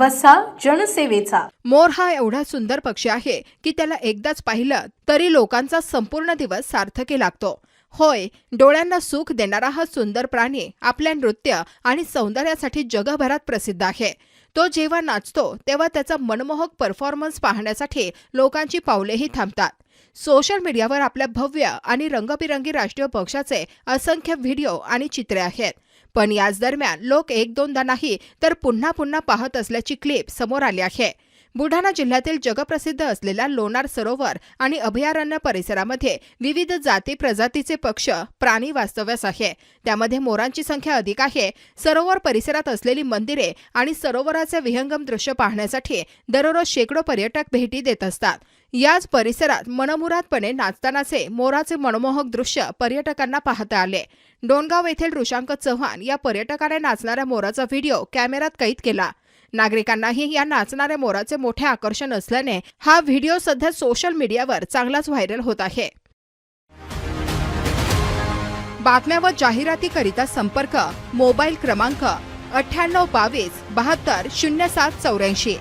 वसा जनसेवेचा. मोर हा एवढा सुंदर पक्षी आहे की त्याला एकदाच पाहिलं तरी लोकांचा संपूर्ण दिवस सार्थकी लागतो. होय डोळ्यांना सुख देणारा हा सुंदर प्राणी आपल्या नृत्य आणि सौंदर्यासाठी जगभरात प्रसिद्ध आहे. तो जेव्हा नाचतो तेव्हा त्याचा मनमोहक परफॉर्मन्स पाहण्यासाठी लोकांची पावलेही थांबतात. सोशल मीडियावर आपल्या भव्य आणि रंगबिरंगी राष्ट्रीय पक्षाचे असंख्य व्हिडिओ आणि चित्रे आहेत. पण याच दरम्यान लोक एक दोनदा नाही तर पुन्हा पुन्हा पाहत असल्याची क्लिप समोर आली आहे. बुलढाणा जिल्ह्यातील जगप्रसिद्ध असलेल्या लोणार सरोवर आणि अभयारण्य परिसरामध्ये विविध जाती प्रजातीचे पक्ष प्राणी वास्तव्यास आहे. त्यामध्ये मोरांची संख्या अधिक आहे. सरोवर परिसरात असलेली मंदिरे आणि सरोवराचे विहंगम दृश्य पाहण्यासाठी दररोज शेकडो पर्यटक भेटी देत असतात. याच परिसरात मनमुरादपणे नाचतानाचे मोराचे मनमोहक दृश्य पर्यटकांना पाहता आले. डोणगाव येथील ऋषांक चव्हाण या पर्यटकाने नाचणाऱ्या मोराचा व्हिडिओ कॅमेऱ्यात कैद केला. नागरिकांनाही या नाचणाऱ्या मोराचे मोठे आकर्षण असल्याने हा व्हिडिओ सध्या सोशल मीडियावर चांगलाच व्हायरल होत आहे. बातम्या व जाहिरातीकरिता संपर्क मोबाईल क्रमांक अठ्ठ्याण्णव बावीस बहात्तर शून्य सात चौऱ्याऐंशी.